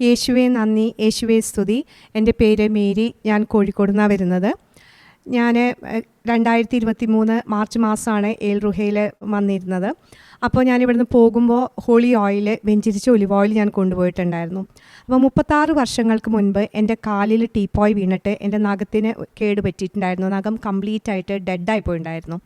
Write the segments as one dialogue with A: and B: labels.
A: യേശുവെ നന്ദി. യേശുവെ സ്തുതി. എന്റെ പേര് മേരി. ഞാൻ കോഴിക്കോട് നിന്നാണ് വരുന്നത്. ഞാൻ രണ്ടായിരത്തി ഇരുപത്തി മൂന്ന് മാർച്ച് മാസമാണ് ഏൽ റുഹയിൽ വന്നിരുന്നത്. അപ്പോൾ ഞാൻ ഇവിടുന്ന് പോകുമ്പോൾ ഹോളി ഓയിൽ വെഞ്ചിരിച്ച ഒലിവ് ഓയിൽ ഞാൻ കൊണ്ടുപോയിട്ടുണ്ടായിരുന്നു. അപ്പോൾ മുപ്പത്താറ് വർഷങ്ങൾക്ക് മുൻപ് എന്റെ കാലിൽ ടീപ്പോയ് വീണിട്ട് എന്റെ നഖത്തിന് കേട് പറ്റിയിട്ടുണ്ടായിരുന്നു. നഖം കംപ്ലീറ്റ് ആയിട്ട് ഡെഡായി പോയിട്ടുണ്ടായിരുന്നു.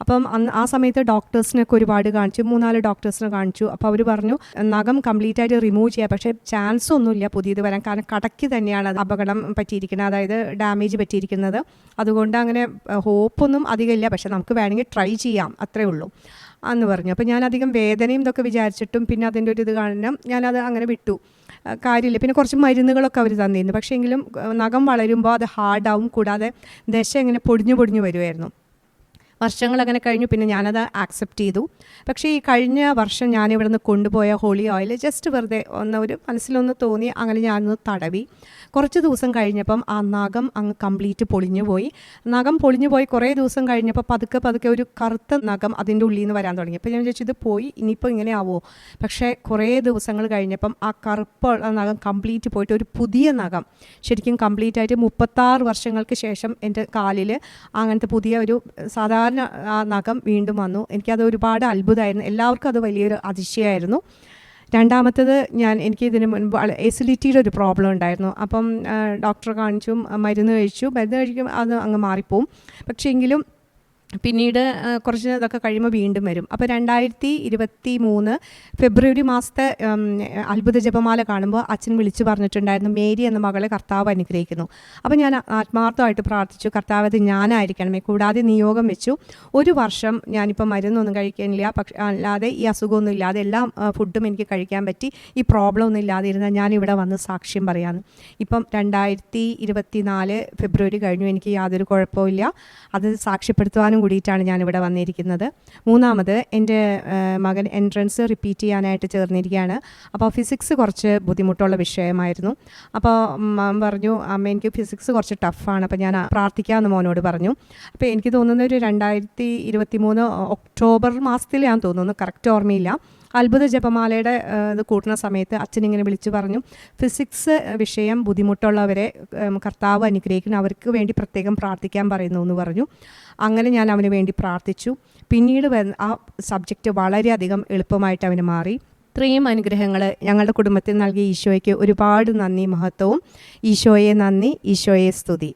A: അപ്പം ആ സമയത്ത് ഡോക്ടേഴ്സിനൊക്കെ ഒരുപാട് കാണിച്ചു. മൂന്നാൽ ഡോക്ടേഴ്സിനെ കാണിച്ചു. അപ്പോൾ അവർ പറഞ്ഞു നഖം കംപ്ലീറ്റ് ആയിട്ട് റിമൂവ് ചെയ്യാം. പക്ഷേ ചാൻസ് ഒന്നുമില്ല പുതിയത് വരാൻ. കാരണം കടയ്ക്ക് തന്നെയാണ് അപകടം പറ്റിയിരിക്കുന്നത്. അതായത് ഡാമേജ് പറ്റിയിരിക്കുന്നത്. അതുകൊണ്ട് അങ്ങനെ ഹോപ്പൊന്നും അധികമില്ല പക്ഷെ നമുക്ക് വേണമെങ്കിൽ ട്രൈ ചെയ്യാം. അത്രേ ഉള്ളൂ. എന്ന് പറഞ്ഞു. അപ്പോൾ ഞാൻ അധികം വേദനയും ഇതൊക്കെ വിചാരിച്ചിട്ടും പിന്നെ അതിന്റെ ഒരു ഇത് കാരണം ഞാനത് അങ്ങനെ വിട്ടു. കാര്യമില്ല. പിന്നെ കുറച്ച് മരുന്നുകളൊക്കെ അവർ തന്നിരുന്നു. പക്ഷേ എങ്കിലും നഖം വളരുമ്പോൾ അത് ഹാർഡാവും കൂടാതെ ദശ ഇങ്ങനെ പൊടിഞ്ഞു പൊടിഞ്ഞു വരുമായിരുന്നു വർഷങ്ങൾ അങ്ങനെ കഴിഞ്ഞു. പിന്നെ ഞാനത് ആക്സെപ്റ്റ് ചെയ്തു. പക്ഷേ ഈ കഴിഞ്ഞ വർഷം ഞാൻ ഇവിടുന്ന് കൊണ്ടുപോയ ഹോളി ഓയിൽ ജസ്റ്റ് വെറുതെ ഒന്ന് ഒരു മനസ്സിലൊന്ന് തോന്നി. അങ്ങനെ ഞാനൊന്ന് തടവി. കുറച്ച് ദിവസം കഴിഞ്ഞപ്പം ആ നഖം അങ്ങ് കംപ്ലീറ്റ് പൊളിഞ്ഞു പോയി. നഖം പൊളിഞ്ഞു പോയി കുറേ ദിവസം കഴിഞ്ഞപ്പോൾ പതുക്കെ പതുക്കെ ഒരു കറുത്ത നഖം അതിന്റെ ഉള്ളിൽ നിന്ന് വരാൻ തുടങ്ങി. അപ്പോൾ ഞാൻ വിചാരിച്ചു ഇത് പോയി ഇനിയിപ്പോൾ ഇങ്ങനെ ആവുമോ? പക്ഷേ കുറേ ദിവസങ്ങൾ കഴിഞ്ഞപ്പം ആ കറുപ്പ് നഖം കംപ്ലീറ്റ് പോയിട്ട് ഒരു പുതിയ നഖം ശരിക്കും കംപ്ലീറ്റ് ആയിട്ട് മുപ്പത്താറ് വർഷങ്ങൾക്ക് ശേഷം എന്റെ കാലിൽ അങ്ങനത്തെ പുതിയ ഒരു സാധാരണ ആ നഖം വീണ്ടും വന്നു. എനിക്കത് ഒരുപാട് അത്ഭുതമായിരുന്നു. എല്ലാവർക്കും അത് വലിയൊരു അതിശയമായിരുന്നു. രണ്ടാമത്തത് ഞാൻ എനിക്ക് ഇതിന് മുൻപ് എസിഡിറ്റിയുടെ ഒരു പ്രോബ്ലം ഉണ്ടായിരുന്നു. അപ്പം ഡോക്ടറെ കാണിച്ചു മരുന്ന് കഴിച്ചു മരുന്ന് കഴിക്കും അത് അങ്ങ് മാറിപ്പോവും. പക്ഷേ എങ്കിലും പിന്നീട് കുറച്ച് ഇതൊക്കെ കഴിയുമ്പോൾ വീണ്ടും വരും. അപ്പോൾ രണ്ടായിരത്തി ഇരുപത്തി മൂന്ന് ഫെബ്രുവരി മാസത്തെ അത്ഭുത ജപമാല കാണുമ്പോൾ അച്ഛൻ വിളിച്ചു പറഞ്ഞിട്ടുണ്ടായിരുന്നു മേരി എന്ന മകളെ കർത്താവ് അനുഗ്രഹിക്കുന്നു. അപ്പോൾ ഞാൻ ആത്മാർത്ഥമായിട്ട് പ്രാർത്ഥിച്ചു കർത്താവ് അത് ഞാനായിരിക്കണമേ. കൂടാതെ നിയോഗം വെച്ചു. ഒരു വർഷം ഞാനിപ്പോൾ മരുന്നൊന്നും കഴിക്കാനില്ല പക്ഷേ അല്ലാതെ ഈ അസുഖമൊന്നും ഇല്ലാതെ എല്ലാ ഫുഡും എനിക്ക് കഴിക്കാൻ പറ്റി. ഈ പ്രോബ്ലം ഒന്നും ഇല്ലാതെ ഇരുന്നാൽ ഞാൻ ഇവിടെ വന്ന് സാക്ഷ്യം പറയാമെന്ന് ഇപ്പം രണ്ടായിരത്തി ഇരുപത്തി നാല് ഫെബ്രുവരി കഴിഞ്ഞു. എനിക്ക് യാതൊരു കുഴപ്പമില്ല അത് സാക്ഷ്യപ്പെടുത്തുവാനും കൂടിയിട്ടാണ് ഞാനിവിടെ വന്നിരിക്കുന്നത്. മൂന്നാമത് എന്റെ മകൻ എൻട്രൻസ് റിപ്പീറ്റ് ചെയ്യാനായിട്ട് ചേർന്നിരിക്കുകയാണ്. അപ്പോൾ ഫിസിക്സ് കുറച്ച് ബുദ്ധിമുട്ടുള്ള വിഷയമായിരുന്നു. അപ്പോൾ പറഞ്ഞു അമ്മ എനിക്ക് ഫിസിക്സ് കുറച്ച് ടഫാണ് അപ്പോൾ ഞാൻ പ്രാർത്ഥിക്കാമെന്ന് മോനോട് പറഞ്ഞു. അപ്പോൾ എനിക്ക് തോന്നുന്ന ഒരു രണ്ടായിരത്തി ഇരുപത്തി മൂന്ന് ഒക്ടോബർ മാസത്തിൽ ഞാൻ തോന്നുന്നു. കറക്റ്റ് ഓർമ്മയില്ല. അത്ഭുത ജപമാലയുടെ ഇത് കൂട്ടുന്ന സമയത്ത് അച്ഛൻ ഇങ്ങനെ വിളിച്ചു പറഞ്ഞു ഫിസിക്സ് വിഷയം ബുദ്ധിമുട്ടുള്ളവരെ കർത്താവ് അനുഗ്രഹിക്കുന്നു അവർക്ക് വേണ്ടി പ്രത്യേകം പ്രാർത്ഥിക്കാൻ പറയുന്നു എന്ന് പറഞ്ഞു. അങ്ങനെ ഞാൻ അവന് വേണ്ടി പ്രാർത്ഥിച്ചു. പിന്നീട് ആ സബ്ജക്റ്റ് വളരെയധികം എളുപ്പമായിട്ട് അവന് മാറി. ഇത്രയും അനുഗ്രഹങ്ങൾ ഞങ്ങളുടെ കുടുംബത്തിൽ നൽകിയ ഈശോയ്ക്ക് ഒരുപാട് നന്ദി മഹത്വവും. ഈശോയെ നന്ദി ഈശോയെ സ്തുതി.